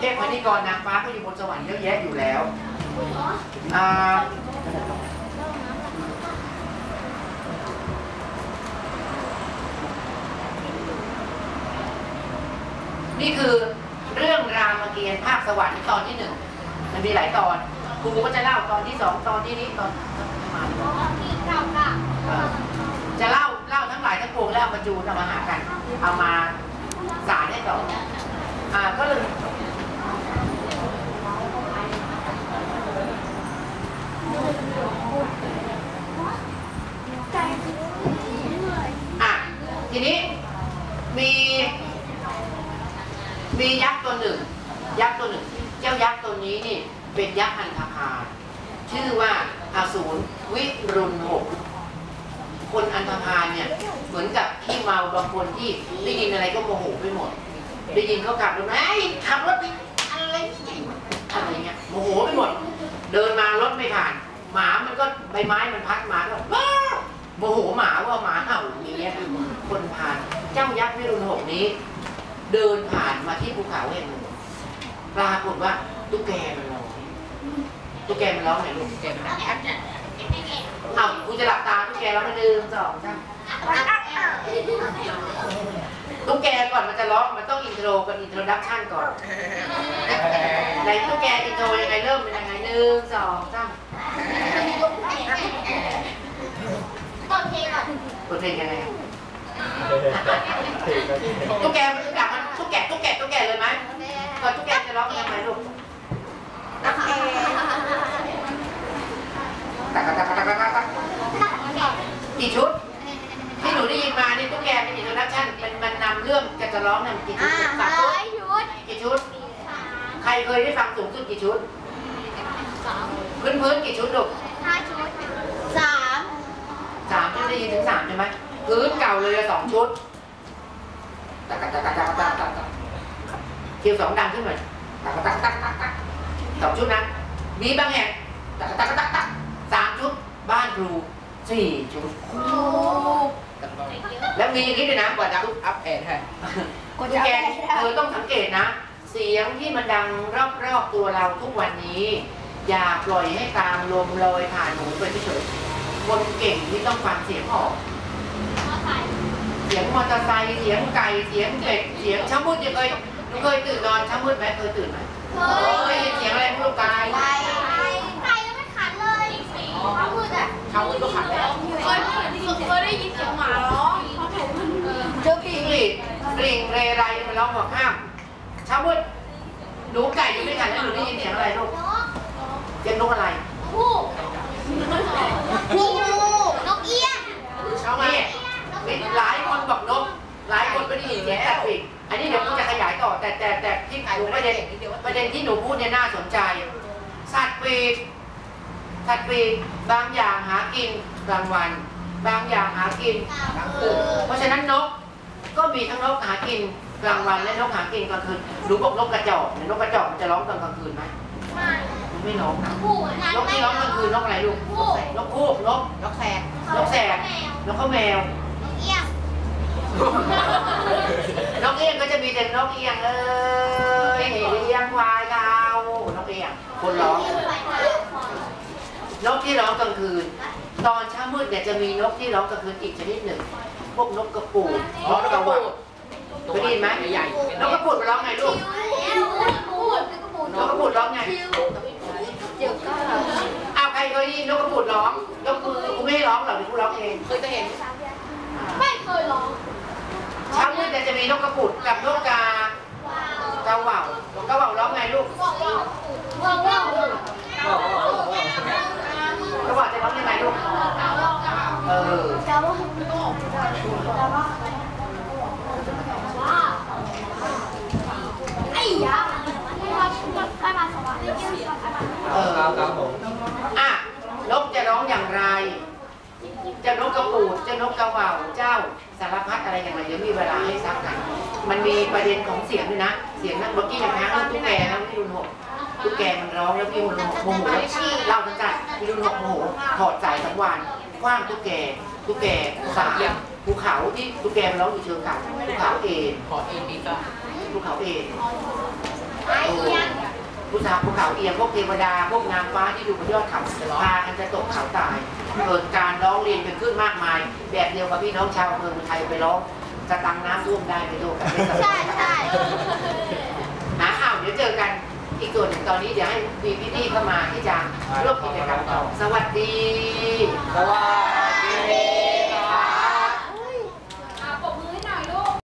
เทพพนิกรนางฟ้าก็อยู่บนสวรรค์เยอะแยะอยู่แล้วอ่านี่คือเรื่องรามเกียรติภาคสวรรค์ตอนที่หนึ่งมันมีหลายตอนครูก็จะเล่าตอนที่สองตอนที่นี้ตอนประมาณจะเล่าเล่าทั้งหลายทั้งปวงแล้วมาจูนเอามาหากัน เอามาสารให้ต่ออ่าก็เลยอะทีนี้ มีมียักษ์ตัวหนึ่ง ยักษ์ตัวหนึ่ง เจ้ายักษ์ตัวนี้นี่เป็นยักษ์อันธพาลชื่อว่าอาสูรวิรุณหกคนอันธพาลเนี่ยเหมือนกับที่เมาบางคนที่ได้ยินอะไรก็โมโหไปหมด ได้ยินเขาขับรถไอ้ขับรถไปอะไรอะไรเงี้ยโมโหไปหมด เดินมารถไม่ผ่าน หมามันก็ใบไม้มันพัดหมาก็ว้าว โมโหหมาว่าหมาเห่าอย่างเงี้ยคนผ่าน เจ้ายักษ์วิรุณหกนี้ เดินผ่านมาที่ภูเขาแห่งหนึ่งปรากฏว่าตุ๊กแกมันร้องตุ๊กแกมันร้องไหนลูกตุ๊กแกมันร้องเอาคุณจะหลับตาตุ๊กแกร้องมาหนึ่งสองสามตุ๊กแกก่อนมันจะร้องมันต้องอินโทรกับอินโทรดักชั่นก่อนไหนตุ๊กแกอินโทรยังไงเริ่มเป็นยังไงหนึ่งสองสาม เปิดเพลงยังไงตุ๊กแกมันอยากมันตุ๊กแกตุ๊กแกตุ๊กแกเลยไหมก่อนตุ๊กแกจะร้องยังไงลูกตักตักตักตักตักตักกี่ชุดที่หนูได้ยินมานี่ตุ๊กแกเป็นอินโทรดักชันมันมันนำเรื่องจะจะร้องเนี่ยมันกี่ชุดสามชุดกี่ชุด ใครเคยได้ฟังสูงสุดกี่ชุด พื้นพื้นกี่ชุดลูกห้าชุด สามชุดได้ยินถึงสามใช่ไหมพื้นเก่าเลยอะสองชุดตักตักตักตักตักตักตักเคียวสองดังขึ้นมาตักตักตักตักตักสองชุดนะมีบางแห่งตักตักตักตักสามชุดบ้านครูสี่ชุดแล้วมีอย่างนี้ด้วยนะกว่าดังอัพแอนให้คุณแกเธอต้องสังเกตนะ เสียงที่มันดังรอบๆตัวเราทุกวันนี้ อย่าปล่อยให้ตามลมลอยผ่านหูไปเฉย คนเก่งที่ต้องฟังเสียงออกเสียงมอเตอร์ไซค์เสียงไก่เสียงเป็ดเสียงช้ามืดยังเคยหนูเคยตื่นนอนช้ามืดไหมเคยตื่นไหมเคยยินเสียงอะไรไม่รู้กายเขาก็ขัดแล้วเจ้ากิ้งหรีดกริ่งเรไรมันร้องบอกห้ามช้ามืดหนูไก่อยู่ด้วยกันแล้วหนูได้ยินเสียงอะไรลูกเสียงนกอะไร เช้ามานี่หลายคนบอกนก หลายคนไม่ได้ยินเสียงสัตว์ปีกอันนี้เดี๋ยวผมจะขยายต่อ แต่แต่แต่ที่หนูประเด็นประเด็นที่หนูพูดเนี่ยน่าสนใจ สัตว์ปีกสัตว์ปีกบางอย่างหากินกลางวัน บางอย่างหากินกลางคืนเพราะฉะนั้นนกก็มีทั้งนกหากินกลางวันและนกหากินกลางคืนหนูบอกนกกระจอกเนี่ยนกกระจอกมันจะร้องตอนกลางคืนไหมมัน ไม่ร้องนะนกที่ร้องกลางคืนนกอะไรลูกนกคูกนกนกแสกนกแสกนกข้าวแมวนกเอี้ยงก็จะมีแต่นกเอี้ยงเอ้ยเลี้ยงควายเขานกเอี้ยงคนร้องนกที่ร้องกลางคืน ตอนเช้ามืดเนี่ยจะมีนกที่ร้องกลางคืนอีกชนิดหนึ่ง พวกนกกระปูดอ๋อนกกระปูดเคยได้ยินไหมใหญ่นกกระปูดมันร้องไงลูกนกกระปูดร้องไง อ้าวใครเคยได้ยินนกกระปูดร้องยกมือกูไม่ให้ร้องหรอกเดี๋ยวกูร้องเองเคยจะเห็นไม่เคยร้องเช้ามืดเนี่ยจะมีนกกระปูดกับนกกากาเหว่าวกาเหว่าวร้องไงลูกบอกว่าบอกว่ากาเหว่าวจะร้องยังไงลูกเออ จะว่าจะว่าไอ้ยาไม่มาไม่มาสวัสดี เออ ครับครับผม อะนกจะร้องอย่างไร จะนกกระปูด จะนกกระเหว่าเจ้าสารพัดอะไรอย่างไรเดี๋ยวมีเวลาให้ซักกัน มันมีประเด็นของเสียงด้วยนะ เสียงนั่นเมื่อกี้อย่างนั้นตุ๊กแกนะพี่รุนหกตุ๊กแกมันร้องแล้วพี่รุนหกโมโหแล้วเล่าสั้นๆพี่รุนหกโมโหถอดสายสังวานคว้างตุ๊กแกตุ๊กแกสายภูเขาที่ตุ๊กแกมันร้องอยู่เชิงเขาภูเขาเองขอเอ็นดีก็ภูเขาเองไอ้ยาภูเขาภูเขาเอียงพวกเทวดาพวกนางฟ้าที่อยู่บนยอดเขาพากันจะตกเขาตายเกิดการร้อง เรียนกันขึ้นมากมาย แบบเดียวกับพี่น้องชาวอำเมืองอุทัยไปร้องกระตังน้ำท่วมได้ไปดูกันไม่สบายใช่ใช่หาข่าวเดี๋ยวเจอกันอีกส่วนหนึ่งตอนนี้เดี๋ยวให้มีพี่ๆเข้ามาที่จะร่วมกิจกรรมต่อสวัสดีสวัสดี